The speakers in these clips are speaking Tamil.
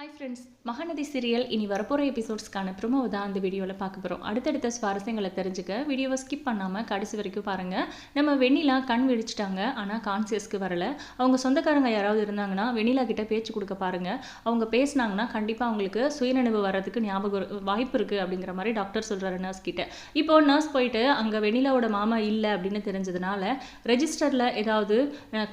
ஹாய் ஃப்ரெண்ட்ஸ் மகாநதி சீரியல் இனி வரப்போகிற எபிசோட்ஸ்க்கான ப்ரொமோ தான் அந்த வீடியோவில் பார்க்க போகிறோம் அடுத்தடுத்த சுவாரஸ்யங்களை தெரிஞ்சுக்க வீடியோவை ஸ்கிப் பண்ணாமல் கடைசி வரைக்கும் பாருங்கள் நம்ம வெண்ணிலா கண் விழிச்சிட்டாங்க ஆனால் கான்சியஸ்க்கு வரல. அவங்க சொந்தக்காரங்க யாராவது இருந்தாங்கன்னா வெண்ணிலா கிட்ட பேச்சு கொடுக்க பாருங்கள் அவங்க பேசுனாங்கன்னா கண்டிப்பாக அவங்களுக்கு சுயநினைவு வர்றதுக்கு ஞாபகம் வாய்ப்பு இருக்குது அப்படிங்கிற மாதிரி டாக்டர் சொல்கிறாரு நர்ஸ் கிட்ட. இப்போ நர்ஸ் போயிட்டு அங்கே வெண்ணிலாவோட மாமா இல்லை அப்படின்னு தெரிஞ்சதுனால ரெஜிஸ்டரில் ஏதாவது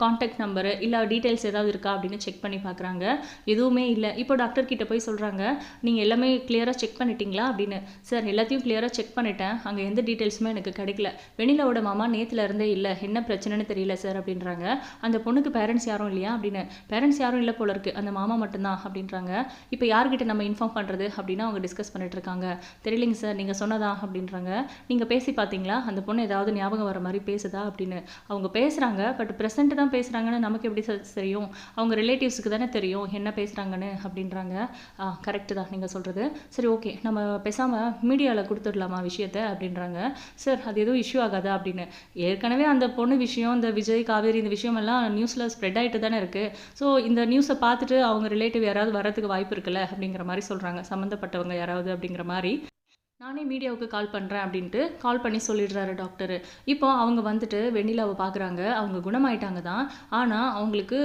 கான்டாக்ட் நம்பரு இல்லை டீட்டெயில்ஸ் ஏதாவது இருக்கா அப்படின்னு செக் பண்ணி பார்க்குறாங்க. எதுவுமே இல்லை. இப்போ டாக்டர் கிட்ட போய் சொல்கிறாங்க நீங்கள் எல்லாமே கிளியராக செக் பண்ணிட்டீங்களா? அப்படின்னு. சார் எல்லாத்தையும் கிளியராக செக் பண்ணிட்டேன். அங்கே எந்த டீட்டெயில்ஸுமே எனக்கு கிடைக்கல. வெண்ணிலாவோட மாமா நேத்துல இருந்தே இல்லை. என்ன பிரச்சனைன்னு தெரியல சார் அப்படின்றாங்க. அந்த பொண்ணுக்கு பேரண்ட்ஸ் யாரும் இல்லையா? அப்படின்னு. பேரண்ட்ஸ் யாரும் இல்லை போல இருக்கு. அந்த மாமா மட்டும்தான் அப்படின்றாங்க. இப்போ யார்கிட்ட நம்ம இன்ஃபார்ம் பண்ணுறது அப்படின்னு அவங்க டிஸ்கஸ் பண்ணிட்டு இருக்காங்க. தெரியலைங்க சார் நீங்கள் சொன்னதா? அப்படின்றாங்க. நீங்கள் பேசி பார்த்தீங்களா? அந்த பொண்ணு ஏதாவது ஞாபகம் வர மாதிரி பேசுதா? அப்படின்னு. அவங்க பேசுகிறாங்க பட் ப்ரெசென்ட் தான் பேசுகிறாங்கன்னு நமக்கு எப்படி தெரியும்? அவங்க ரிலேட்டிவ்ஸுக்கு தானே தெரியும் என்ன பேசுகிறாங்கன்னு அப்படின்னு. அப்படின்றாங்க. கரெக்டு தான் நீங்கள் சொல்கிறது சரி ஓகே நம்ம பேசாமல் மீடியாவில் கொடுத்துடலாமா விஷயத்த? அப்படின்றாங்க. சார் அது எதுவும் இஷ்யூ ஆகாதா? அப்படின்னு. ஏற்கனவே அந்த பொண்ணு விஷயம் இந்த விஜய் காவேரி இந்த விஷயமெல்லாம் நியூஸில் ஸ்ப்ரெட் ஆகிட்டு தானே இருக்குது ஸோ இந்த நியூஸை பார்த்துட்டு அவங்க ரிலேட்டிவ் யாராவது வரதுக்கு வாய்ப்பு இருக்குல்ல? அப்படிங்கிற மாதிரி சொல்கிறாங்க சம்மந்தப்பட்டவங்க யாராவது அப்படிங்கிற மாதிரி. நானே மீடியாவுக்கு கால் பண்ணுறேன் அப்படின்ட்டு கால் பண்ணி சொல்லிடுறாரு டாக்டர். இப்போ அவங்க வந்துட்டு வெண்ணிலாவை பார்க்குறாங்க அவங்க குணமாயிட்டாங்க தான். ஆனால் அவங்களுக்கு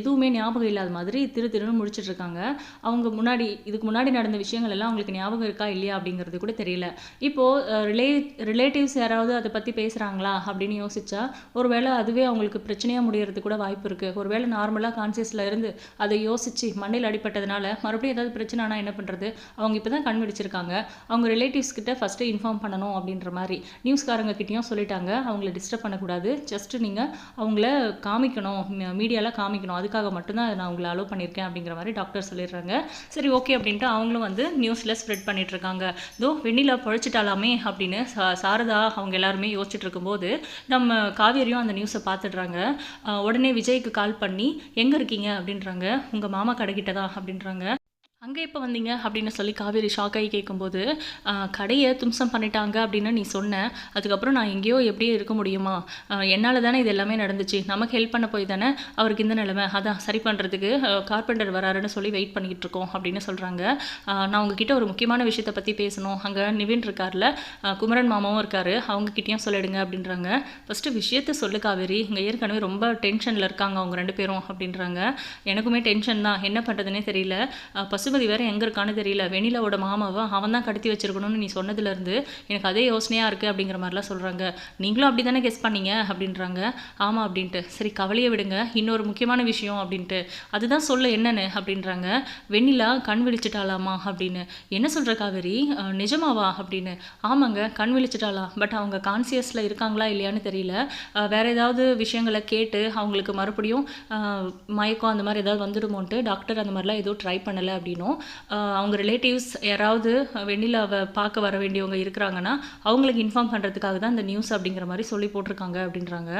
எதுவுமே ஞாபகம் இல்லாத மாதிரி திரு திருன்னு முடிச்சிட்டு இருக்காங்க. அவங்க முன்னாடி இதுக்கு முன்னாடி நடந்த விஷயங்கள் எல்லாம் அவங்களுக்கு ஞாபகம் இருக்கா இல்லையா அப்படிங்கிறது கூட தெரியல. இப்போது ரிலே ரிலேட்டிவ்ஸ் யாராவது அதை பற்றி பேசுகிறாங்களா அப்படின்னு யோசிச்சா ஒருவேளை அதுவே அவங்களுக்கு பிரச்சனையாக முடியறதுக்கு கூட வாய்ப்பு இருக்குது ஒருவேளை நார்மலாக கான்சியஸில் இருந்து அதை யோசித்து மண்டையில் அடிப்பட்டதுனால மறுபடியும் ஏதாவது பிரச்சனைனா என்ன பண்ணுறது அவங்க இப்போ தான் கண் அவங்க ரிலேட்டிவ் கிட்ட ஃபஸ்ட்டு இன்ஃபார்ம் பண்ணணும் அப்படின்ற மாதிரி நியூஸ்காரங்க கிட்டேயும் சொல்லிட்டாங்க. அவங்கள டிஸ்டர்ப் பண்ணக்கூடாது. ஜஸ்ட்டு நீங்கள் அவங்கள காமிக்கணும். மீடியாவில் காமிக்கணும். அதுக்காக மட்டும்தான் நான் உங்களை அலோவ் பண்ணியிருக்கேன் அப்படிங்கிற மாதிரி டாக்டர் சொல்லிடுறாங்க. சரி ஓகே அப்படின்ட்டு அவங்களும் வந்து நியூஸில் ஸ்ப்ரெட் பண்ணிகிட்ருக்காங்க இருக்காங்க தோ வெண்ணிலா பழிச்சிட்டாலாமே அப்படின்னு சா- சாரதா அவங்க எல்லாருமே யோசிச்சுட்டு இருக்கும்போது நம்ம காவேரியும் அந்த நியூஸை பார்த்துடுறாங்க. உடனே விஜய்க்கு கால் பண்ணி எங்கே இருக்கீங்க? அப்படின்றாங்க. உங்கள் மாமா கடைக்கிட்ட தான் அப்படின்றாங்க. அங்கே எப்போ வந்தீங்க அப்படின்னு சொல்லி காவேரி ஷாக் ஆகி கேட்கும்போது கடையை தும்சம் பண்ணிட்டாங்க அப்படின்னு நீ சொன்ன. அதுக்கப்புறம் நான் எங்கேயோ எப்படியோ இருக்க முடியுமா? என்னால் தானே இது எல்லாமே நடந்துச்சு. நமக்கு ஹெல்ப் பண்ண போய் தானே அவருக்கு இந்த நிலைமை? அதான் சரி பண்ணுறதுக்கு கார்பெண்டர் வராருன்னு சொல்லி வெயிட் பண்ணிக்கிட்டு இருக்கோம் அப்படின்னு சொல்கிறாங்க நான் உங்ககிட்ட ஒரு முக்கியமான விஷயத்தை பற்றி பேசணும். அங்கே நிவின் இருக்கார்ல குமரன் மாமாவும் இருக்கார். அவங்க சொல்லிடுங்க அப்படின்றாங்க. ஃபஸ்ட்டு விஷயத்த சொல்லு காவேரி. இங்கே ஏற்கனவே ரொம்ப டென்ஷனில் இருக்காங்க அவங்க ரெண்டு பேரும் அப்படின்றாங்க. எனக்குமே டென்ஷன் தான். என்ன பண்ணுறதுனே தெரியல. பசு பசுபதி வேற எங்கே இருக்கான்னு தெரியல. வெண்ணிலாவோட மாமாவை அவன் தான் கடத்தி வச்சிருக்கணும்னு நீ சொன்னதுலேருந்து எனக்கு அதே யோசனையாக இருக்குது அப்படிங்கிற மாதிரிலாம் சொல்கிறாங்க நீங்களும் அப்படி தானே கெஸ் பண்ணீங்க? அப்படின்றாங்க. ஆமாம் அப்படின்ட்டு. சரி கவலையை விடுங்க. இன்னொரு முக்கியமான விஷயம் அப்படின்ட்டு. அதுதான் சொல்ல என்னன்னு அப்படின்றாங்க. வெண்ணிலா கண் விழிச்சிட்டாலாமா அப்படின்னு. என்ன சொல்கிற காவேரி? நிஜமாவா அப்படின்னு. ஆமாங்க கண் விழிச்சிட்டாளா. பட் அவங்க கான்சியஸில் இருக்காங்களா இல்லையான்னு தெரியல. அஹ், வேற ஏதாவது விஷயங்களை கேட்டு அவங்களுக்கு மறுபடியும் மயக்கம் அந்த மாதிரி ஏதாவது வந்துடுமோன்ட்டு டாக்டர் அந்த மாதிரிலாம் எதுவும் ட்ரை பண்ணலை அப்படின்னும் அஹ், அவங்க ரிலேட்டிவ்ஸ் யாராவது வெண்ணிலாவை பார்க்க வர வேண்டியவங்க இருக்கிறாங்கன்னா அவங்களுக்கு இன்ஃபார்ம் பண்ணுறதுக்காக தான் இந்த நியூஸ் அப்படிங்கிற மாதிரி சொல்லி போட்டிருக்காங்க அப்படின்றாங்க.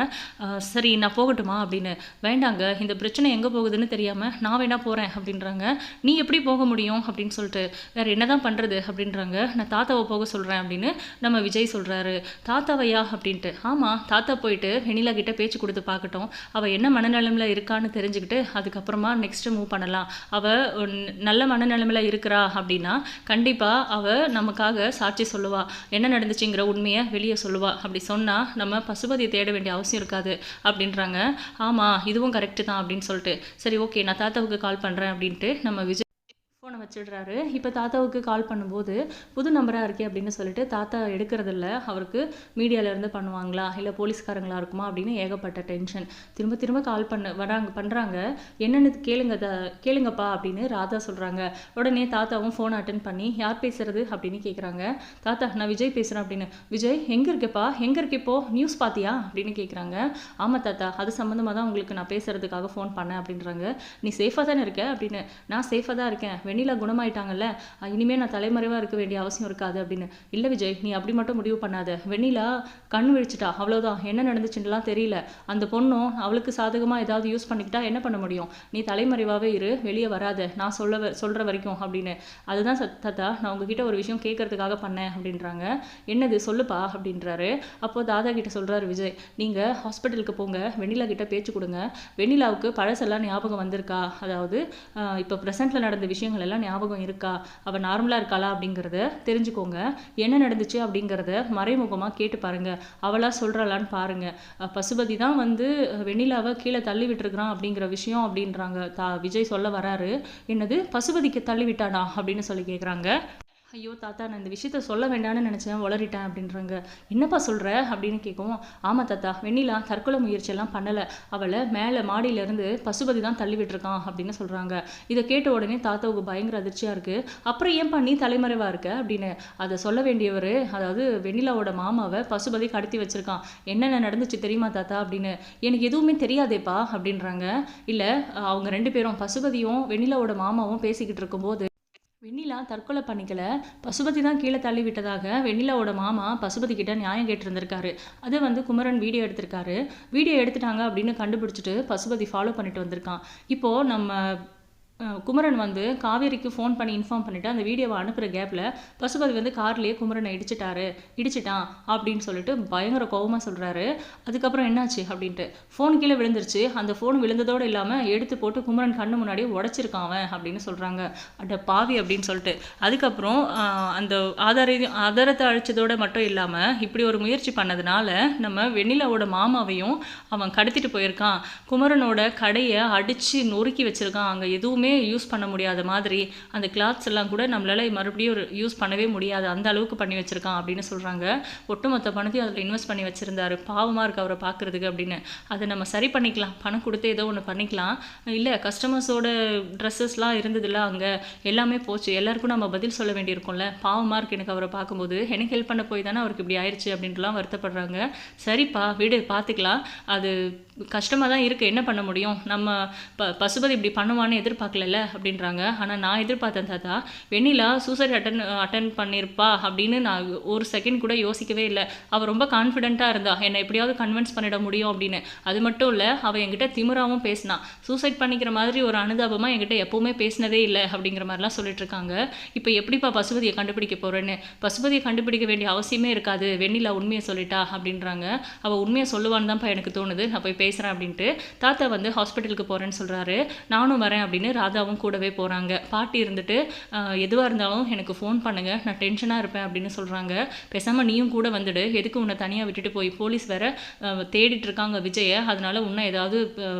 சரி நான் போகட்டுமா அப்படின்னு. வேண்டாங்க இந்த பிரச்சனை எங்கே போகுதுன்னு தெரியாமல் நான் வேணா போகிறேன் அப்படின்றாங்க. நீ எப்படி போக முடியும் அப்படின்னு சொல்லிட்டு வேற என்னதான் பண்ணுறது அப்படின்றாங்க. நான் தாத்தாவை போக சொல்கிறேன் அப்படின்னு நம்ம விஜய் சொல்கிறாரு தாத்தாவையா அப்படின்ட்டு. ஆமாம் தாத்தா போயிட்டு வெண்ணிலா கிட்ட பேச்சு கொடுத்து பார்க்கட்டும். அவள் என்ன மனநிலைமையில் இருக்கான்னு தெரிஞ்சுக்கிட்டு அதுக்கப்புறமா நெக்ஸ்ட் மூவ் பண்ணலாம். அவள் நல்ல மனநிலைமையில் இருக்கிறா அப்படின்னா கண்டிப்பாக அவள் நமக்காக சாட்சி சொல்லுவாள் என்ன நடந்துச்சுங்கிற உண்மையை வெளியே சொல்லுவாள் அப்படி சொன்னால் நம்ம பசுபதியை தேட வேண்டிய அவசியம் இருக்காது அப்படின்றாங்க. ஆமாம் இதுவும் கரெக்டு தான் அப்படின்னு சொல்லிட்டு. சரி ஓகே நான் தாத்தாவுக்கு கால் பண்ணுறேன் அப்படின்ட்டு நம்ம விஜய் ஃபோனை வச்சிடுறாரு. இப்போ தாத்தாவுக்கு கால் பண்ணும்போது புது நம்பராக இருக்கே அப்படின்னு சொல்லிட்டு தாத்தா எடுக்கிறதில்ல. அவருக்கு மீடியாவிலேருந்து பண்ணுவாங்களா? இல்லை போலீஸ்காரங்களா இருக்குமா? அப்படின்னு ஏகப்பட்ட டென்ஷன் திரும்ப திரும்ப கால் பண்ண வராங்க பண்ணுறாங்க என்னென்னு கேளுங்க த கேளுங்கப்பா அப்படின்னு ராதா சொல்கிறாங்க உடனே தாத்தாவும் ஃபோன் அட்டன் பண்ணி யார் பேசுறது? அப்படின்னு கேட்குறாங்க தாத்தா நான் விஜய் பேசுகிறேன் அப்படின்னு. விஜய் எங்கே இருக்கேப்பா? எங்கே இருக்க இப்போ? நியூஸ் பார்த்தியா அப்படின்னு கேட்குறாங்க ஆமாம் தாத்தா அது சம்மந்தமாக தான் உங்களுக்கு நான் பேசுறதுக்காக ஃபோன் பண்ணேன் அப்படின்றாங்க. நீ சேஃபாக தானே இருக்க? அப்படின்னு. நான் சேஃபாக தான் இருக்கேன். வெண்ணிலா குணமாயிட்டாங்கல்ல? இனிமேல் இனிமே நான் தலைமறைவாக இருக்க வேண்டிய அவசியம் இருக்காது அப்படின்னு. இல்லை விஜய் நீ அப்படி மட்டும் முடிவு பண்ணாத. வெண்ணிலா கண் விழிச்சிட்டா அவ்வளோதான் என்ன நடந்துச்சுன்னுலாம் தெரியல. அந்த பொண்ணும் அவளுக்கு சாதகமாக ஏதாவது யூஸ் பண்ணிக்கிட்டா என்ன பண்ண முடியும்? நீ தலைமறைவாகவே இரு வெளியே வராத. நான் சொல்ல சொல்கிற வரைக்கும் அப்படின்னு. அதுதான் தாத்தா நான் உங்ககிட்ட ஒரு விஷயம் கேட்கறதுக்காக பண்ணேன் அப்படின்றாங்க. என்னது? சொல்லுப்பா அப்படின்றாரு. அப்போ தாதா கிட்ட சொல்கிறாரு விஜய் நீங்கள் ஹாஸ்பிட்டலுக்கு போங்க. வெண்ணிலா கிட்ட பேச்சு கொடுங்க. வெண்ணிலாவுக்கு பழசெல்லாம் ஞாபகம் வந்திருக்கா? அதாவது இப்போ ப்ரெசென்ட்டில் நடந்த விஷயங்கள் எல்லாம் ஞாபகம் இருக்கா? அவள் நார்மலாக இருக்காளா அப்படிங்கிறத தெரிஞ்சுக்கோங்க. என்ன நடந்துச்சு அப்படிங்கிறத மறைமுகமாக கேட்டு பாருங்க. அவளா சொல்கிறாளான்னு பாருங்க. பசுபதி தான் வந்து வெண்ணிலாவை கீழே தள்ளி விட்டுருக்குறான் அப்படிங்கிற விஷயம் அப்படின்றாங்க. தா விஜய் சொல்ல வராரு. என்னது? பசுபதிக்கு தள்ளி விட்டானா அப்படின்னு சொல்லி கேட்குறாங்க ஐயோ தாத்தா நான் இந்த விஷயத்த சொல்ல வேண்டாம்னு நினச்சேன் உளறிட்டேன் அப்படின்றாங்க. என்னப்பா சொல்கிற அப்படின்னு கேட்கவும் ஆமாம் தாத்தா வெண்ணிலா தற்கொலை முயற்சியெல்லாம் பண்ணலை. அவளை மேலே மாடியிலேருந்து பசுபதி தான் தள்ளி விட்டுருக்கான் அப்படின்னு சொல்கிறாங்க இதை கேட்ட உடனே தாத்தாவுக்கு பயங்கர அதிர்ச்சியாக இருக்குது அப்புறம் ஏன்பா நீ தலைமறைவாக இருக்க? அப்படின்னு. அதை சொல்ல வேண்டியவர் அதாவது வெண்ணிலாவோட மாமாவை பசுபதி கடத்தி வச்சுருக்கான். என்னென்ன நடந்துச்சு தெரியுமா தாத்தா? அப்படின்னு. எனக்கு எதுவுமே தெரியாதேப்பா அப்படின்றாங்க. இல்லை அவங்க ரெண்டு பேரும் பசுபதியும் வெண்ணிலாவோட மாமாவும் பேசிக்கிட்டு இருக்கும்போது வெண்ணிலா தற்கொலை பண்ணிக்கல பசுபதி தான் கீழே தள்ளி விட்டதாக வெண்ணிலாவோட மாமா பசுபதி கிட்ட நியாயம் கேட்டிருந்திருக்காரு. அதை வந்து குமரன் வீடியோ எடுத்திருக்காரு. வீடியோ எடுத்துட்டாங்க அப்படின்னு கண்டுபிடிச்சிட்டு பசுபதி ஃபாலோ பண்ணிட்டு வந்திருக்கான். இப்போது நம்ம குமரன் வந்து காவேரிக்கு ஃபோன் பண்ணி இன்ஃபார்ம் பண்ணிட்டு அந்த வீடியோவை அனுப்புகிற கேப்பில் பசுபதி வந்து கார்லேயே குமரனை இடிச்சிட்டாரு இடிச்சிட்டான் அப்படின்னு சொல்லிட்டு பயங்கர கோபமாக சொல்கிறாரு அதுக்கப்புறம் என்னாச்சு அப்படின்ட்டு ஃபோன் கீழே விழுந்துருச்சு. அந்த ஃபோன் விழுந்ததோடு இல்லாமல் எடுத்து போட்டு குமரன் கண்ணு முன்னாடி உடச்சிருக்கான் அவன் அப்படின்னு சொல்கிறாங்க அட பாவி அப்படின்னு சொல்லிட்டு. அதுக்கப்புறம் அந்த ஆதார ஆதாரத்தை அழிச்சதோட மட்டும் இல்லாமல் இப்படி ஒரு முயற்சி பண்ணதுனால நம்ம வெண்ணிலாவோட மாமாவையும் அவன் கடத்திட்டு போயிருக்கான். குமரனோட கடையை அடித்து நொறுக்கி வச்சுருக்கான். அங்கே எதுவுமே யூஸ் பண்ண முடியாத மாதிரி அந்த கிளாத்ஸ் எல்லாம் கூட நம்மளால் மறுபடியும் யூஸ் பண்ணவே முடியாது. அந்த அளவுக்கு பண்ணி வச்சுருக்கான் அப்படின்னு சொல்கிறாங்க ஒட்டுமொத்த பணத்தையும் அதில் இன்வெஸ்ட் பண்ணி வச்சுருந்தாரு. பாவமாக இருக்குது அவரை பார்க்கறதுக்கு அப்படின்னு. அதை நம்ம சரி பண்ணிக்கலாம். பணம் கொடுத்து ஏதோ ஒன்று பண்ணிக்கலாம். இல்லை கஸ்டமர்ஸோட ட்ரெஸ்ஸஸ்லாம் இருந்ததில்ல அங்கே. எல்லாமே போச்சு. எல்லாருக்கும் நம்ம பதில் சொல்ல வேண்டியிருக்கும்ல. பாவமாக இருக்குது எனக்கு அவரை பார்க்கும்போது. எனக்கு ஹெல்ப் பண்ண போய் தானே அவருக்கு இப்படி ஆயிடுச்சு அப்படின்ட்டுலாம் வருத்தப்படுறாங்க. சரிப்பா வீடு பார்த்துக்கலாம் அது கஷ்டமாக தான் இருக்குது என்ன பண்ண முடியும்? நம்ம ப பசுபதி இப்படி பண்ணுவான்னு எதிர்பார்க்கல அப்படின்றாங்க. ஆனால் நான் எதிர்பார்த்தேன் தாத்தா வெண்ணிலா சூசைட் அட்டன் அட்டன் பண்ணியிருப்பா அப்படின்னு நான் ஒரு செகண்ட் கூட யோசிக்கவே இல்லை. அவள் ரொம்ப கான்ஃபிடென்ட்டாக இருந்தா என்னை எப்படியாவது கன்வின்ஸ் பண்ணிட முடியும் அப்படின்னு. அது மட்டும் இல்லை அவள் என்கிட்ட திமிராவும் பேசினா. சூசைட் பண்ணிக்கிற மாதிரி ஒரு அனுதாபமாக என்கிட்ட எப்போவுமே பேசினதே இல்லை அப்படிங்கிற மாதிரிலாம் சொல்லிட்டு இருக்காங்க. இப்போ எப்படிப்பா பசுபதியை கண்டுபிடிக்க போகிறேன்னு பசுபதியை கண்டுபிடிக்க வேண்டிய அவசியமே இருக்காது. வெண்ணிலா உண்மையை சொல்லிட்டா அப்படின்றாங்க. அவள் உண்மையை சொல்லுவான்னு தான்ப்பா எனக்கு தோணுது. நான் போய் பேசுகிறேன் அப்படின்ட்டு. தாத்தா வந்து ஹாஸ்பிட்டலுக்கு போகிறேன்னு சொல்கிறாரு நானும் வரேன் அப்படின்னு ராதாவும் கூடவே போகிறாங்க பாட்டி இருந்துட்டு எதுவாக இருந்தாலும் எனக்கு ஃபோன் பண்ணுங்க. நான் டென்ஷனாக இருப்பேன் அப்படின்னு சொல்கிறாங்க பேசாமல் நீயும் கூட வந்துடு. எதுக்கு உன்னை தனியாக விட்டுட்டு போய்? போலீஸ் வேற தேடிட்டு இருக்காங்க விஜயை. அதனால உன்னை ஏதாவது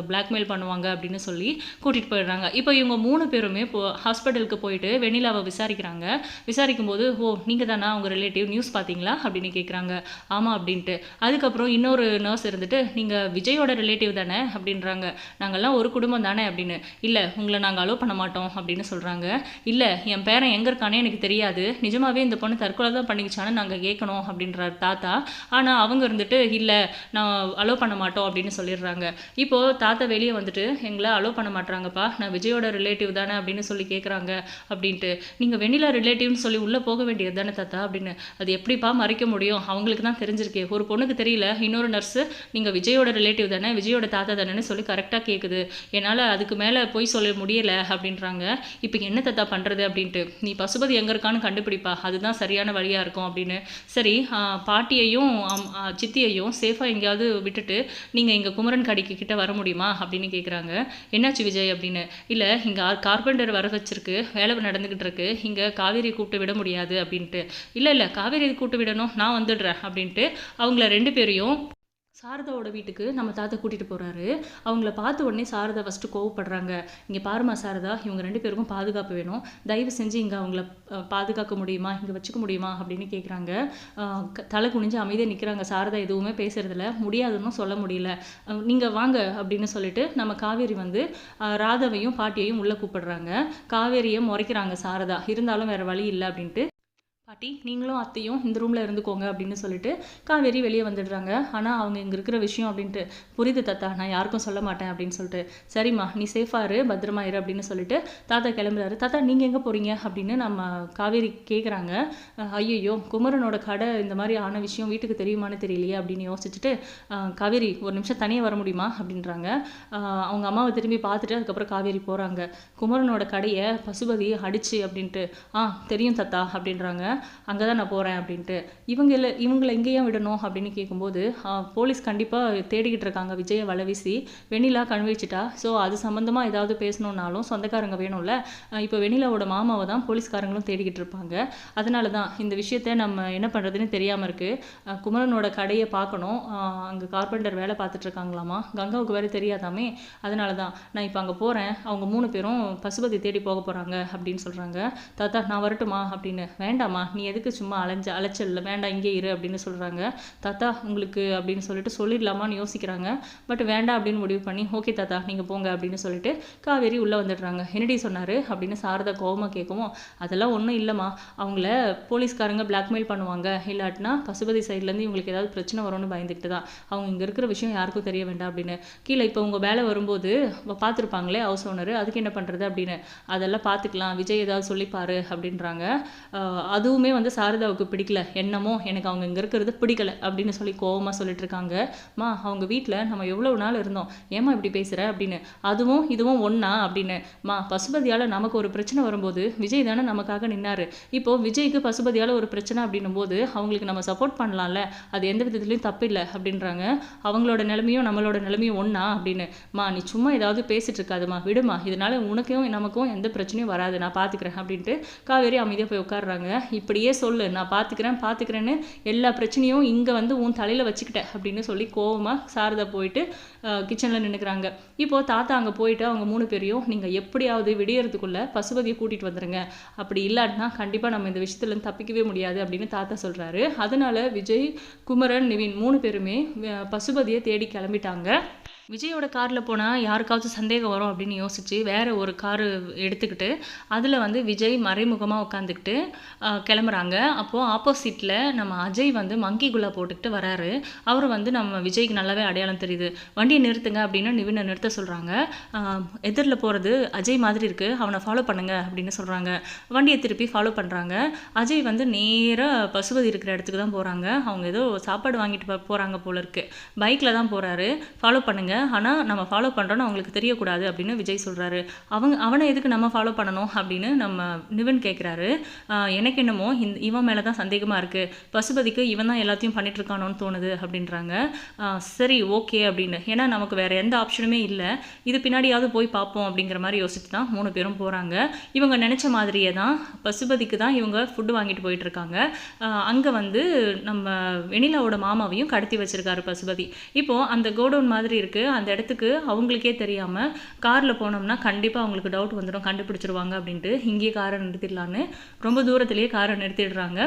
பிளாக்மெயில் பண்ணுவாங்க அப்படின்னு சொல்லி கூட்டிகிட்டு போயிடுறாங்க. இப்போ இவங்க மூணு பேருமே இப்போ ஹாஸ்பிட்டலுக்கு போயிட்டு வெண்ணிலாவை விசாரிக்கிறாங்க. விசாரிக்கும் போது ஓ நீங்கள் தானா? உங்கள் ரிலேட்டிவ் நியூஸ் பார்த்தீங்களா அப்படின்னு கேட்குறாங்க ஆமாம் அப்படின்ட்டு. அதுக்கப்புறம் இன்னொரு நர்ஸ் இருந்துட்டு நீங்கள் விஜயோட ரிலேட்டிவ் தானே? அப்படின்றாங்க. நாங்கள்லாம் ஒரு குடும்பம் தானே? அப்படின்னு. இல்லை உங்களை நாங்கள் அலோவ் பண்ண மாட்டோம் அப்படின்னு சொல்கிறாங்க இல்லை என் பேரன் எங்கே இருக்கானே எனக்கு தெரியாது. நிஜமாகவே இந்த பொண்ணு தற்கொலை தான் பண்ணிக்கிச்சான்னு நாங்கள் கேட்கணும் அப்படின்றார் தாத்தா. ஆனால் அவங்க இருந்துட்டு இல்லை நான் அலோவ் பண்ண மாட்டோம் அப்படின்னு சொல்லிடுறாங்க. இப்போது தாத்தா வெளியே வந்துட்டு எங்களை அலோவ் பண்ண மாட்றாங்கப்பா. நான் விஜயோட ரிலேட்டிவ் தானே அப்படின்னு சொல்லி கேட்குறாங்க அப்படின்ட்டு. நீங்கள் வெண்ணிலா ரிலேட்டிவ்னு சொல்லி உள்ளே போக வேண்டியது தானே தாத்தா அப்படின்னு. அது எப்படிப்பா மறைக்க முடியும்? அவங்களுக்கு தான் தெரிஞ்சிருக்கு. ஒரு பொண்ணுக்கு தெரியல இன்னொரு நர்ஸு நீங்கள் விஜயோட ரிலேட்டிவ் தானே விஜயோட தாத்தா தானேன்னு சொல்லி கரெக்டாக கேட்குது என்னால் அதுக்கு மேலே போய் சொல்ல முடியலை அப்படின்றாங்க. இப்போ என்ன தாத்தா பண்ணுறது அப்படின்ட்டு. நீ பசுபதி எங்கே இருக்கான்னு கண்டுபிடிப்பா. அதுதான் சரியான வழியாக இருக்கும் அப்படின்னு. சரி பாட்டியையும் அம்- சித்தியையும் சேஃபாக எங்கேயாவது விட்டுட்டு நீங்கள் இங்கே குமரன் கடைக்கு கிட்ட வர முடியுமா அப்படின்னு கேட்குறாங்க என்னாச்சு விஜய் அப்படின்னு. இல்லை இங்கே கார்பெண்டர் வர வச்சிருக்கு. வேலை நடந்துக்கிட்டு இருக்கு. இங்கே காவேரி கூப்பிட்டு விட முடியாது அப்படின்ட்டு. இல்லை இல்லை காவேரி கூப்பிட்டு விடணும். நான் வந்துடுறேன் அப்படின்ட்டு. அவங்கள ரெண்டு பேரையும் சாரதாவோட வீட்டுக்கு நம்ம தாத்தா கூட்டிகிட்டு போகிறாரு அவங்கள பார்த்த உடனே சாரதா ஃபஸ்ட்டு கோவப்படுறாங்க. இங்கே பாருமா சாரதா இவங்க ரெண்டு பேருக்கும் பாதுகாப்பு வேணும். தயவு செஞ்சு இங்கே அவங்கள பாதுகாக்க முடியுமா? இங்கே வச்சுக்க முடியுமா? அப்படின்னு கேட்குறாங்க தலை குனிஞ்சு அமைதியாக நிற்கிறாங்க சாரதா எதுவுமே பேசுறதில்ல. முடியாதுன்னு சொல்ல முடியல. நீங்கள் வாங்க அப்படின்னு சொல்லிட்டு நம்ம காவேரி வந்து ராதாவையும் பாட்டியையும் உள்ளே கூப்பிடுறாங்க. காவேரியை முறைக்கிறாங்க சாரதா. இருந்தாலும் வேறு வழி இல்லை அப்படின்ட்டு பாட்டி நீங்களும் அத்தையும் இந்த ரூமில் இருந்துக்கோங்க அப்படின்னு சொல்லிட்டு காவேரி வெளியே வந்துடுறாங்க. ஆனால் அவங்க இங்கே இருக்கிற விஷயம் அப்படின்ட்டு புரியுது தாத்தா நான் யாருக்கும் சொல்ல மாட்டேன் அப்படின்னு சொல்லிட்டு சரிம்மா நீ சேஃபாக இரு பத்திரமா இரு அப்படின்னு சொல்லிட்டு தாத்தா கிளம்புறாரு. தாத்தா நீங்கள் எங்கே போகிறீங்க அப்படின்னு நம்ம காவேரி கேட்குறாங்க ஐயோ குமரனோட கடை இந்த மாதிரி ஆன விஷயம் வீட்டுக்கு தெரியுமான்னு தெரியலையே அப்படின்னு யோசிச்சுட்டு காவேரி ஒரு நிமிஷம் தனியாக வர முடியுமா? அப்படின்றாங்க. அவங்க அம்மாவை திரும்பி பார்த்துட்டு அதுக்கப்புறம் காவேரி போகிறாங்க குமரனோட கடையை பசுபதி அடிச்சு அப்படின்ட்டு ஆ தெரியும் தத்தா அப்படின்றாங்க. அங்கே தான் நான் போகிறேன் அப்படின்ட்டு. இவங்க இல்லை இவங்களை எங்கேயா விடணும் அப்படின்னு கேட்கும்போது போலீஸ் கண்டிப்பாக தேடிக்கிட்டு இருக்காங்க. விஜயை வலவீசி வெண்ணிலா கண்விழிச்சிட்டா. ஸோ அது சம்மந்தமாக ஏதாவது பேசணுன்னாலும் சொந்தக்காரங்க வேணும்ல. இப்போ வெண்ணிலாவோட மாமாவை தான் போலீஸ்காரங்களும் தேடிக்கிட்டு இருப்பாங்க. அதனால தான் இந்த விஷயத்த நம்ம என்ன பண்ணுறதுன்னு தெரியாமல் இருக்குது குமரனோட கடையை பார்க்கணும். அங்கே கார்பெண்டர் வேலை பார்த்துட்டு இருக்காங்களாமா? கங்காவுக்கு வேறு தெரியாதாமே. அதனால தான் நான் இப்போ அங்கே போகிறேன் அவங்க மூணு பேரும் பசுபதி தேடி போக போகிறாங்க அப்படின்னு சொல்கிறாங்க தாத்தா நான் வரட்டுமா? அப்படின்னு. வேண்டாம்மா. நீ எதுக்கு சும்மா அலைஞ்ச அலைச்சல்ல? வேண்டாம் இங்கே இரு அப்படின்னு சொல்கிறாங்க தாத்தா உங்களுக்கு அப்படின்னு சொல்லிட்டு சொல்லிடலாமான்னு யோசிக்கிறாங்க. பட் வேண்டாம் அப்படின்னு முடிவு பண்ணி ஓகே தாத்தா நீங்கள் போங்க அப்படின்னு சொல்லிட்டு காவேரி உள்ளே வந்துடுறாங்க. என்னடி சொன்னார்? அப்படின்னு சாரதா கோவமாக கேட்கவும் அதெல்லாம் ஒன்றும் இல்லைம்மா. அவங்கள போலீஸ்காரங்க பிளாக்மெயில் பண்ணுவாங்க. இல்லாட்டினா பசுபதி சைட்லேருந்து இவங்களுக்கு ஏதாவது பிரச்சனை வரும்னு பயந்துக்கிட்டு தான். அவங்க இங்கே இருக்கிற விஷயம் யாருக்கும் தெரிய வேண்டாம் அப்படின்னு. கீழே இப்போ உங்கள் வேலை வரும்போது பார்த்துருப்பாங்களே ஹவுஸ் ஓனர் அதுக்கு என்ன பண்ணுறது அப்படின்னு. அதெல்லாம் பார்த்துக்கலாம். விஜய் ஏதாவது சொல்லிப்பாரு அப்படின்றாங்க. அதுவும் அதுவுமே வந்து சாரதாவுக்கு பிடிக்கல. என்னமோ எனக்கு அவங்க இங்கே இருக்கிறது பிடிக்கல அப்படின்னு சொல்லி கோவமாக சொல்லிட்டு இருக்காங்க. மா அவங்க வீட்டில் நம்ம எவ்வளவு நாள் இருந்தோம்? ஏமா இப்படி பேசுகிற அப்படின்னு. அதுவும் இதுவும் ஒன்றா அப்படின்னு. மா பசுபதியால் நமக்கு ஒரு பிரச்சனை வரும்போது விஜய் தானே நமக்காக நின்னாரு. இப்போ விஜய்க்கு பசுபதியால் ஒரு பிரச்சனை அப்படின்னும் போது அவங்களுக்கு நம்ம சப்போர்ட் பண்ணலாம்ல? அது எந்த விதத்துலையும் தப்பில்லை அப்படின்றாங்க. அவங்களோட நிலைமையும் நம்மளோட நிலைமையும் ஒன்றா அப்படின்னு. மா நீ சும்மா ஏதாவது பேசிட்டு இருக்காதுமா விடுமா. இதனால உனக்கும் நமக்கும் எந்த பிரச்சனையும் வராது. நான் பார்த்துக்கிறேன் அப்படின்ட்டு காவேரி அமைதியாக போய் உட்காடுறாங்க இப்படியே சொல்லு நான் பார்த்துக்கிறேன் பார்த்துக்கிறேன்னு எல்லா பிரச்சனையும் இங்கே வந்து உன் தலையில் வச்சுக்கிட்டேன் அப்படின்னு சொல்லி கோவமாக சாரதா போயிட்டு கிச்சனில் நின்றுக்கிறாங்க இப்போது தாத்தா அங்கே போயிட்டு அவங்க மூணு பேரையும் நீங்கள் எப்படியாவது விடியறதுக்குள்ளே பசுபதியை கூட்டிகிட்டு வந்துடுங்க அப்படி இல்லாட்டினா கண்டிப்பாக நம்ம இந்த விஷயத்துலேருந்து தப்பிக்கவே முடியாது அப்படின்னு தாத்தா சொல்கிறாரு அதனால விஜய் குமரன் நிவின் மூணு பேருமே பசுபதியை தேடி கிளம்பிட்டாங்க. விஜயோட காரில் போனால் யாருக்காவது சந்தேகம் வரும் அப்படின்னு யோசிச்சு வேற ஒரு காரு எடுத்துக்கிட்டு அதில் வந்து விஜய் மறைமுகமாக உட்காந்துக்கிட்டு கிளம்புறாங்க. அப்போது ஆப்போசிட்டில் நம்ம அஜய் வந்து மங்கி குல்லா போட்டுக்கிட்டு வராரு. அவர் வந்து நம்ம விஜய்க்கு நல்லாவே அடையாளம் தெரியுது. வண்டியை நிறுத்துங்க அப்படின்னு நிவினை நிறுத்த சொல்கிறாங்க எதிரில் போகிறது அஜய் மாதிரி இருக்குது அவனை ஃபாலோ பண்ணுங்க அப்படின்னு சொல்கிறாங்க வண்டியை திருப்பி ஃபாலோ பண்ணுறாங்க அஜய் வந்து நேராக பசுபதி இருக்கிற இடத்துக்கு தான் போகிறாங்க அவங்க ஏதோ சாப்பாடு வாங்கிட்டு போகிறாங்க போல இருக்குது பைக்கில் தான் போகிறாரு ஃபாலோ பண்ணுங்க. ஆனால் நம்ம ஃபாலோ பண்ணுறோன்னு அவங்களுக்கு தெரியக்கூடாது அப்படின்னு விஜய் சொல்கிறாரு அவங்க அவனை எதுக்கு நம்ம ஃபாலோ பண்ணணும் அப்படின்னு நம்ம நிவன் கேட்குறாரு எனக்கு என்னமோ இந்த இவன் மேலே தான் சந்தேகமாக இருக்குது பசுபதிக்கு இவன் தான் எல்லாத்தையும் பண்ணிட்டுருக்கானோன்னு தோணுது அப்படின்றாங்க. சரி ஓகே அப்படின்னு. ஏன்னா நமக்கு வேறு எந்த ஆப்ஷனுமே இல்லை. இது பின்னாடியாவது போய் பார்ப்போம் அப்படிங்கிற மாதிரி யோசிச்சு தான் மூணு பேரும் போகிறாங்க இவங்க நினச்ச மாதிரியே தான் பசுபதிக்கு தான் இவங்க ஃபுட்டு வாங்கிட்டு போயிட்டுருக்காங்க அங்கே வந்து நம்ம வெணிலாவோட மாமாவையும் கடத்தி வச்சுருக்காரு பசுபதி. இப்போது அந்த கோடவுன் மாதிரி இருக்குது அந்த இடத்துக்கு அவங்களுக்கே தெரியாம காரில் போனோம்னா கண்டிப்பாக அவங்களுக்கு டவுட் வந்துடும் கண்டுபிடிச்சிருவாங்க அப்படின்ட்டு இங்கேயே காரை நிறுத்திடலான்னு ரொம்ப தூரத்துலேயே காரை நிறுத்திடுறாங்க.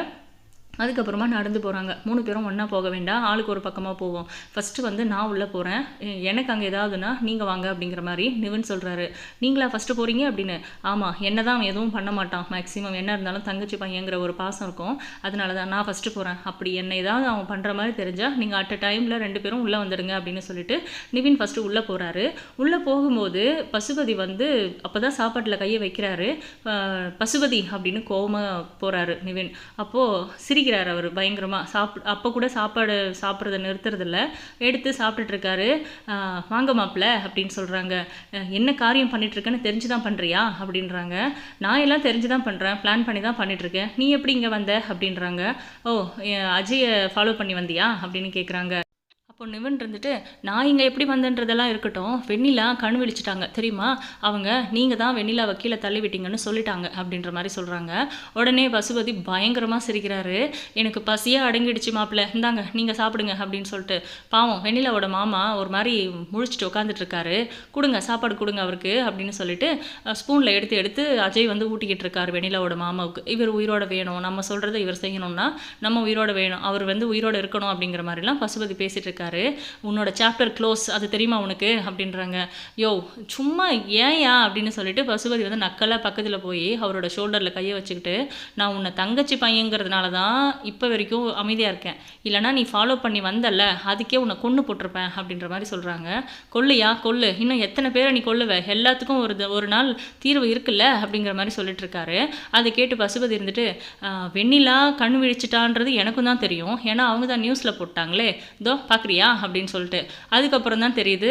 அதுக்கப்புறமா நடந்து போகிறாங்க மூணு பேரும் ஒன்றா போக வேண்டாம். ஆளுக்கு ஒரு பக்கமாக போவோம். ஃபஸ்ட்டு வந்து நான் உள்ளே போகிறேன் எனக்கு அங்கே ஏதாவதுன்னா நீங்கள் வாங்க அப்படிங்கிற மாதிரி நிவன் சொல்கிறாரு நீங்களா ஃபஸ்ட்டு போகிறீங்க அப்படின்னு? ஆமாம் என்ன தான் அவன் எதுவும் பண்ண மாட்டான். மேக்ஸிமம் என்ன இருந்தாலும் தங்கச்சி பையங்கிற ஒரு பாசம் இருக்கும். அதனால தான் நான் ஃபஸ்ட்டு போகிறேன் அப்படி என்ன ஏதாவது அவன் பண்ணுற மாதிரி தெரிஞ்சால் நீங்கள் அட் அ டைமில் ரெண்டு பேரும் உள்ளே வந்துடுங்க அப்படின்னு சொல்லிட்டு நிவின் ஃபஸ்ட்டு உள்ளே போகிறாரு உள்ளே போகும்போது பசுபதி வந்து அப்போ தான் சாப்பாட்டில் கையை வைக்கிறாரு. பசுபதி அப்படின்னு கோவமாக போகிறாரு நிவின். அப்போது சிரிக்கிறார் அவர் பயங்கரமாக சாப் அப்போ கூட சாப்பாடு சாப்பிட்றத நிறுத்துறதில்ல. எடுத்து சாப்பிட்டுட்டு இருக்காரு வாங்க மாப்பிள்ள அப்படின்னு சொல்கிறாங்க என்ன காரியம் பண்ணிகிட்ருக்கேன்னு தெரிஞ்சு தான் பண்ணுறியா அப்படின்றாங்க. நான் எல்லாம் தெரிஞ்சு தான் பண்ணுறேன் பிளான் பண்ணி தான் பண்ணிகிட்ருக்கேன் நீ எப்படி இங்கே வந்த? அப்படின்றாங்க. ஓ அஜயை ஃபாலோ பண்ணி வந்தியா? அப்படின்னு கேட்குறாங்க அப்போ நிவன் இருந்துட்டு நான் இங்கே எப்படி வந்தேன்றதெல்லாம் இருக்கட்டும். வெண்ணிலா கண் விழிச்சிட்டாங்க. தெரியுமா? அவங்க நீங்கள் தான் வெண்ணிலாவை கீழே தள்ளி விட்டீங்கன்னு சொல்லிட்டாங்க. அப்படின்ற மாதிரி சொல்கிறாங்க உடனே பசுபதி பயங்கரமாக சிரிக்கிறாரு. எனக்கு பசியாக அடங்கிடுச்சு மாப்பிள்ள. இந்தாங்க நீங்கள் சாப்பிடுங்க. அப்படின்னு சொல்லிட்டு பாவம் வெண்ணிலாவோட மாமா ஒரு மாதிரி முழிச்சிட்டு உட்காந்துட்டு இருக்காரு கொடுங்க சாப்பாடு கொடுங்க அவருக்கு. அப்படின்னு சொல்லிட்டு ஸ்பூனில் எடுத்து எடுத்து அஜய் வந்து ஊட்டிக்கிட்டு இருக்காரு வெண்ணிலாவோட மாமாவுக்கு. இவர் உயிரோட வேணும். நம்ம சொல்கிறத இவர் செய்யணும்னா நம்ம உயிரோட வேணும். அவர் வந்து உயிரோட இருக்கணும். அப்படிங்கிற மாதிரிலாம் பசுபதி பேசிகிட்டு இருக்காரு இருக்காரு உன்னோட சாப்டர் க்ளோஸ் அது தெரியுமா உனக்கு? அப்படின்றாங்க. யோ சும்மா ஏன்யா? அப்படின்னு சொல்லிட்டு பசுபதி வந்து நக்கலாக பக்கத்தில் போய் அவரோட ஷோல்டரில் கையை வச்சுக்கிட்டு நான் உன்னை தங்கச்சி பையங்கிறதுனால தான் இப்போ வரைக்கும் அமைதியாக இருக்கேன். இல்லைனா நீ ஃபாலோ பண்ணி வந்தல அதுக்கே உன்னை கொன்று போட்டிருப்பேன் அப்படின்ற மாதிரி சொல்கிறாங்க கொல்லுயா? கொல்லு. இன்னும் எத்தனை பேரை நீ கொல்லுவ? எல்லாத்துக்கும் ஒரு ஒரு நாள் தீர்வு இருக்குல்ல? அப்படிங்கிற மாதிரி சொல்லிட்டு இருக்காரு. அதை கேட்டு பசுபதி இருந்துட்டு வெண்ணிலா கண் விழிச்சிட்டான்றது எனக்கும் தான் தெரியும். ஏன்னா அவங்க தான் நியூஸில் போட்டாங்களே. இதோ பார்க்குறியா அப்படின்னு சொல்லிட்டு. அதுக்கப்புறம் தான் தெரியுது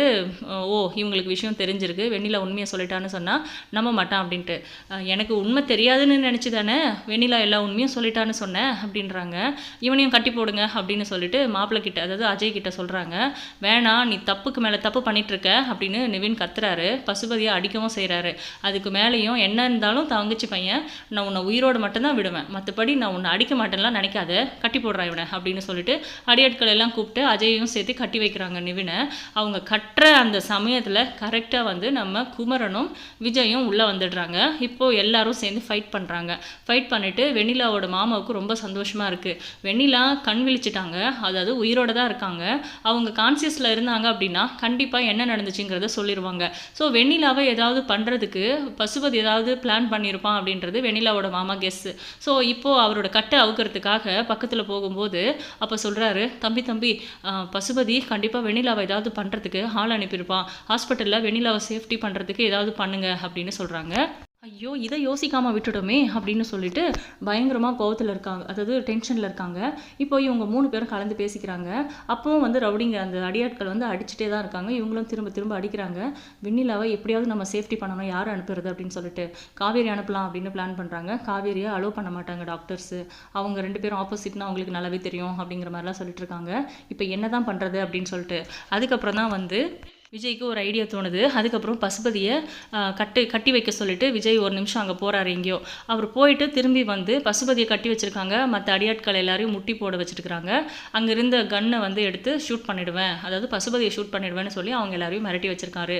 ஓ இவங்களுக்கு விஷயம் தெரிஞ்சிருக்கு வெண்ணிலா உண்மையை சொல்லிட்டான்னு சொன்னால் நம்ப மாட்டான் அப்படின்ட்டு. எனக்கு உண்மை தெரியாதுன்னு நினச்சி தானே வெண்ணிலா எல்லா உண்மையும் சொல்லிட்டான்னு சொன்னேன் அப்படின்றாங்க. இவனையும் கட்டி போடுங்க அப்படின்னு சொல்லிட்டு மாப்பிள்ளை கிட்ட அதாவது அஜய் கிட்ட சொல்கிறாங்க வேணாம் நீ தப்புக்கு மேலே தப்பு பண்ணிகிட்ருக்க அப்படின்னு நிவின் கத்துறாரு. பசுபதியை அடிக்கவும் செய்கிறாரு அதுக்கு மேலேயும் என்ன இருந்தாலும் தங்கச்சி பையன் நான் உன்னை உயிரோடு மட்டும்தான் விடுவேன். மற்றபடி நான் உன்னை அடிக்க மாட்டேன்லாம் நினைக்காத. கட்டி போடுறான் இவனை அப்படின்னு சொல்லிட்டு அடியாட்கள் எல்லாம் கூப்பிட்டு அஜயையும் சேர்த்து கட்டி வைக்கிறாங்க நிவினை. அவங்க கட்டுற அந்த சமயத்தில் கரெக்டாக வந்து நம்ம குமரனும் விஜயும் உள்ளே வந்துடுறாங்க. இப்போ எல்லாரும் சேர்ந்து ஃபைட் பண்ணுறாங்க ஃபைட் பண்ணிட்டு வெண்ணிலாவோட மாமாவுக்கு ரொம்ப சந்தோஷமாக இருக்குது வெண்ணிலா கண் விழிச்சிட்டாங்க. அதாவது உயிரோட தான் இருக்காங்க. அவங்க கான்சியஸில் இருந்தாங்க அப்படின்னா கண்டிப்பாக என்ன நடந்துச்சுங்கிறத சொல்லிடுவாங்க ஸோ வெண்ணிலாவை ஏதாவது பண்ணுறதுக்கு பசுபதி ஏதாவது பிளான் பண்ணியிருப்பான் அப்படின்றது வெண்ணிலாவோட மாமா கெஸ்ஸு ஸோ இப்போது அவரோட கட்டை அவுக்கிறதுக்காக பக்கத்தில் போகும்போது அப்போ சொல்கிறாரு தம்பி தம்பி பசுபதி கண்டிப்பாக வெண்ணிலாவை ஏதாவது பண்ணுறதுக்கு ஆள் அனுப்பியிருப்பான். ஹாஸ்பிட்டலில் வெண்ணிலாவை சேஃப்டி பண்ணுறதுக்கு ஏதாவது பண்ணுங்க அப்படின்னு சொல்கிறாங்க ஐயோ இதை யோசிக்காமல் விட்டுட்டோமே அப்படின்னு சொல்லிட்டு பயங்கரமாக கோவத்தில் இருக்காங்க. அதாவது டென்ஷனில் இருக்காங்க. இப்போ இவங்க மூணு பேரும் கலந்து பேசிக்கிறாங்க. அப்பவும் வந்து ரவுடிங்க அந்த அடியாட்கள் வந்து அடிச்சுட்டே தான் இருக்காங்க. இவங்களும் திரும்ப திரும்ப அடிக்கிறாங்க. வெண்ணிலாவை எப்படியாவது நம்ம சேஃப்டி பண்ணணும் யார் அனுப்புறது அப்படின்னு சொல்லிட்டு காவேரி அனுப்பலாம் அப்படின்னு பிளான் பண்ணுறாங்க காவேரியை அலோவ் பண்ண மாட்டாங்க டாக்டர்ஸு அவங்க ரெண்டு பேரும் ஆப்போசிட்னா அவங்களுக்கு நல்லாவே தெரியும் அப்படிங்கிற மாதிரிலாம் சொல்லிட்டு இருக்காங்க. இப்போ என்ன தான் பண்ணுறது அப்படின்னு சொல்லிட்டு. அதுக்கப்புறம் தான் வந்து விஜய்க்கு ஒரு ஐடியா தோணுது. அதுக்கப்புறம் பசுபதியை கட்டி கட்டி வைக்க சொல்லிட்டு விஜய் ஒரு நிமிஷம் அங்கே போகிறாரு எங்கேயோ. அவர் போயிட்டு திரும்பி வந்து பசுபதியை கட்டி வச்சுருக்காங்க. மற்ற அடியாட்கள் எல்லாரையும் முட்டி போட வச்சுருக்காங்க அங்கே இருந்த கன்னை வந்து எடுத்து ஷூட் பண்ணிடுவேன். அதாவது பசுபதியை ஷூட் பண்ணிடுவேன்னு சொல்லி அவங்க எல்லாரையும் மிரட்டி வச்சுருக்காரு.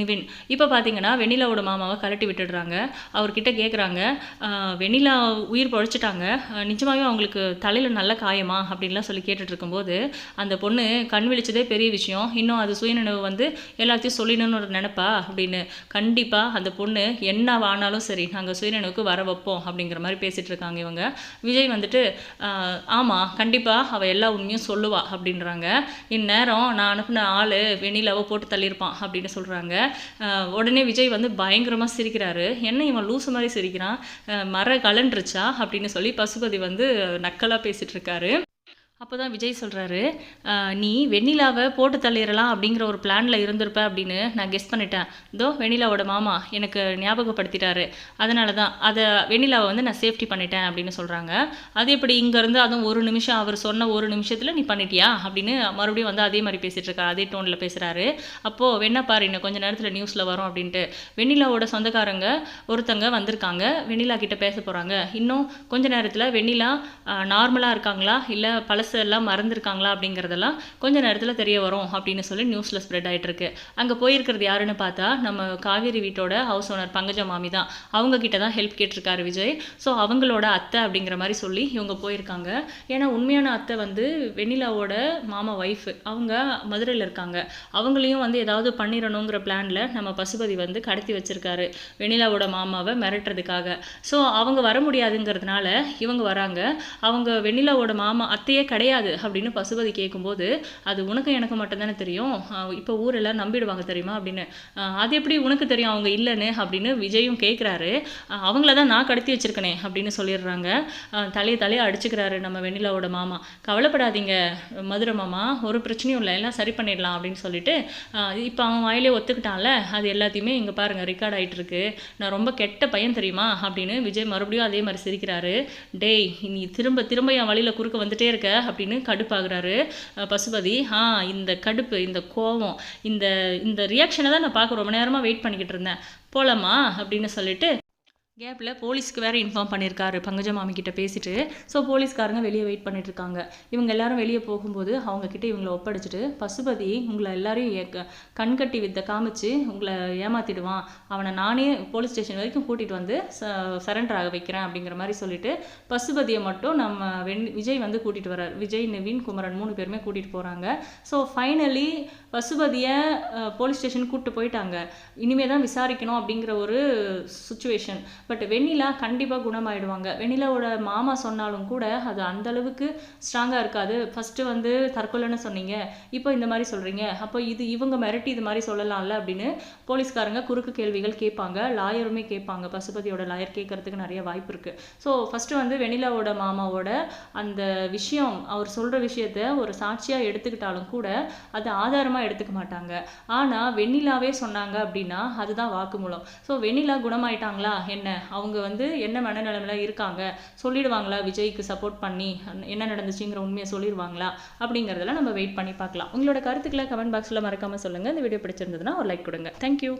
நிவின். இப்போ பார்த்தீங்கன்னா வெண்ணிலாவோட மாமாவை கலட்டி விட்டுடுறாங்க. அவர்கிட்ட கேட்குறாங்க வெண்ணிலா உயிர் பழிச்சிட்டாங்க. நிஜமாகவே அவங்களுக்கு தலையில் நல்ல காயமா? அப்படின்லாம் சொல்லி கேட்டுட்டு இருக்கும்போது அந்த பொண்ணு கண் விழிச்சதே பெரிய விஷயம். இன்னும் அது சுயநினைவு வந்து எல்லாத்தையும் சொல்லிடணும்னு ஒரு நினப்பா? அப்படின்னு. கண்டிப்பாக அந்த பொண்ணு என்ன ஆனாலும் சரி நாங்கள் சுயநினைவுக்கு வர வைப்போம் அப்படிங்கிற மாதிரி பேசிகிட்டு இருக்காங்க இவங்க. விஜய் வந்துட்டு ஆமாம் கண்டிப்பாக அவள் எல்லா உண்மையும் சொல்லுவா அப்படின்றாங்க. இந்நேரம் நான் அனுப்பின ஆள் வெண்ணிலாவை போட்டு தள்ளியிருப்பான் அப்படின்னு சொல்கிறாங்க உடனே விஜய் வந்து பயங்கரமாக சிரிக்கிறாரு. என்ன இவன் லூஸ் மாதிரி சிரிக்கிறான்? மர கலண்டுருச்சா அப்படின்னு சொல்லி பசுபதி வந்து நக்கலாக பேசிகிட்டு இருக்காரு. அப்போ தான் விஜய் சொல்கிறாரு நீ வெண்ணிலாவை போட்டு தள்ளிடலாம் அப்படிங்கிற ஒரு பிளானில் இருந்திருப்ப அப்படின்னு நான் கெஸ் பண்ணிட்டேன். இதோ வெண்ணிலாவோட மாமா எனக்கு ஞாபகப்படுத்திட்டாரு. அதனால தான் அதை வெண்ணிலாவை வந்து நான் சேஃப்டி பண்ணிட்டேன் அப்படின்னு சொல்கிறாங்க அது எப்படி? இங்கேருந்து அதுவும் ஒரு நிமிஷம் அவர் சொன்ன ஒரு நிமிஷத்தில் நீ பண்ணிட்டியா? அப்படின்னு மறுபடியும் வந்து அதே மாதிரி பேசிகிட்டு இருக்காரு அதே டோனில் பேசுகிறாரு அப்போது வெண்ணா பாரு இன்னும் கொஞ்ச நேரத்தில் நியூஸில் வரும் அப்படின்ட்டு. வெண்ணிலாவோட சொந்தக்காரங்க ஒருத்தங்க வந்திருக்காங்க வெண்ணிலா கிட்டே பேச போகிறாங்க இன்னும் கொஞ்ச நேரத்தில் வெண்ணிலா நார்மலாக இருக்காங்களா? இல்லை எல்லாம் மறந்துருக்காங்களா அப்படிங்கிறதெல்லாம் கொஞ்ச நேரத்தில் தெரிய வரும் அப்படின்னு சொல்லி நியூஸில் ஸ்ப்ரெட் ஆயிட்டு இருக்கு அங்கே போயிருக்கிறது யாருன்னு பார்த்தா நம்ம காவேரி வீட்டோட ஹவுஸ் ஓனர் பங்கஜ மாமி தான். அவங்க கிட்ட தான் ஹெல்ப் கேட்டிருக்காரு விஜய். ஸோ அவங்களோட அத்தை அப்படிங்கிற மாதிரி சொல்லி இவங்க போயிருக்காங்க. ஏன்னா உண்மையான அத்தை வந்து வெண்ணிலாவோட மாமா ஒய்ஃப் அவங்க மதுரையில் இருக்காங்க. அவங்களையும் வந்து ஏதாவது பண்ணிடணுங்கிற பிளானில் நம்ம பசுபதி வந்து கடத்தி வச்சிருக்காரு வெண்ணிலாவோட மாமாவை மிரட்டுறதுக்காக. ஸோ அவங்க வர முடியாதுங்கிறதுனால இவங்க வராங்க. அவங்க வெண்ணிலாவோட மாமா அத்தையே கிடையாது அப்படின்னு பசுபதி கேட்கும்போது அது உனக்கு எனக்கு மட்டும்தானே தெரியும். இப்போ ஊரெல்லாம் நம்பிடுவாங்க தெரியுமா அப்படின்னு. அது எப்படி உனக்கு தெரியும் அவங்க இல்லைன்னு அப்படின்னு விஜயும் கேட்குறாரு அவங்கள தான் நான் கடத்தி வச்சிருக்கனே அப்படின்னு சொல்லிடுறாங்க. தலையை தலையை அடிச்சுக்கிறாரு நம்ம வெண்ணிலாவோட மாமா. கவலைப்படாதீங்க மதுரை மாமா ஒரு பிரச்சனையும் இல்லை எல்லாம் சரி பண்ணிடலாம் அப்படின்னு சொல்லிட்டு இப்போ அவன் வாயிலே ஒத்துக்கிட்டான்ல அது எல்லாத்தையுமே இங்கே பாருங்க ரெக்கார்ட் ஆயிட்டு இருக்கு நான் ரொம்ப கெட்ட பையன் தெரியுமா அப்படின்னு விஜய் மறுபடியும் அதே மாதிரி சிரிக்கிறாரு. டேய் நீ திரும்ப திரும்ப என் வழியில் குறுக்க வந்துட்டே இருக்க அப்படின்னு கடுப்பாகிறாரு பசுபதி. ஆ இந்த கடுப்பு இந்த கோவம் இந்த இந்த ரியாக்ஷனை தான் நான் பார்க்க ரொம்ப நேரமாக வெயிட் பண்ணிக்கிட்டு இருந்தேன். போலாமா? அப்படின்னு சொல்லிட்டு கேப்பில் போலீஸ்க்கு வேறு இன்ஃபார்ம் பண்ணியிருக்காரு பங்கஜ மாமி கிட்ட பேசிட்டு. ஸோ போலீஸ்காரங்க வெளியே வெயிட் பண்ணிட்டு இருக்காங்க. இவங்க எல்லாரும் வெளியே போகும்போது அவங்க கிட்ட இவங்களை ஒப்படைச்சிட்டு பசுபதி உங்களை எல்லாரையும் க- கண்கட்டி வித்தை காமிச்சு உங்களை ஏமாத்திடுவான். அவனை நானே போலீஸ் ஸ்டேஷன் வரைக்கும் கூட்டிகிட்டு வந்து சரண்டர் ஆக வைக்கிறேன் அப்படிங்கிற மாதிரி சொல்லிட்டு பசுபதியை மட்டும் நம்ம வெண் விஜய் வந்து கூட்டிகிட்டு வர்றார். விஜய் நவீன் குமரன் மூணு பேருமே கூட்டிகிட்டு போகிறாங்க ஸோ ஃபைனலி பசுபதியை போலீஸ் ஸ்டேஷன் கூப்பிட்டு போயிட்டாங்க. இனிமேல் தான் விசாரிக்கணும் அப்படிங்கிற ஒரு சுச்சுவேஷன் பட் வெண்ணிலா கண்டிப்பாக குணமாயிடுவாங்க. வெண்ணிலாவோட மாமா சொன்னாலும் கூட அது அந்த அளவுக்கு ஸ்ட்ராங்காக இருக்காது. ஃபஸ்ட்டு வந்து தற்கொலைன்னு சொன்னீங்க. இப்போ இந்த மாதிரி சொல்கிறீங்க அப்போ இது இவங்க மிரட்டி இது மாதிரி சொல்லலாம்ல அப்படின்னு போலீஸ்காரங்க குறுக்கு கேள்விகள் கேட்பாங்க. லாயருமே கேட்பாங்க. பசுபதியோட லாயர் கேட்கறதுக்கு நிறைய வாய்ப்பு இருக்குது ஸோ ஃபஸ்ட்டு வந்து வெண்ணிலாவோட மாமாவோட அந்த விஷயம் அவர் சொல்கிற விஷயத்த ஒரு சாட்சியாக எடுத்துக்கிட்டாலும் கூட அது ஆதாரமாக எடுத்துக்க மாட்டாங்க. ஆனால் வெண்ணிலாவே சொன்னாங்க அப்படின்னா அதுதான் வாக்குமூலம். ஸோ வெண்ணிலா குணமாயிட்டாங்களா? என்ன? அவங்க வந்து என்ன மனநிலைமையில இருக்காங்க? சொல்லிடுவாங்களா? விஜய்க்கு சப்போர்ட் பண்ணி என்ன நடந்துச்சுங்கிற உண்மையை சொல்லிடுவாங்களா? அப்படிங்கிறதெல்லாம் நம்ம வெயிட் பண்ணி பார்க்கலாம். உங்களோட கருத்துக்களை கமெண்ட் பாக்ஸில் மறக்காமல் சொல்லுங்கள் இந்த வீடியோ பிடிச்சிருந்ததுன்னா ஒரு லைக் கொடுங்க. தேங்க்யூ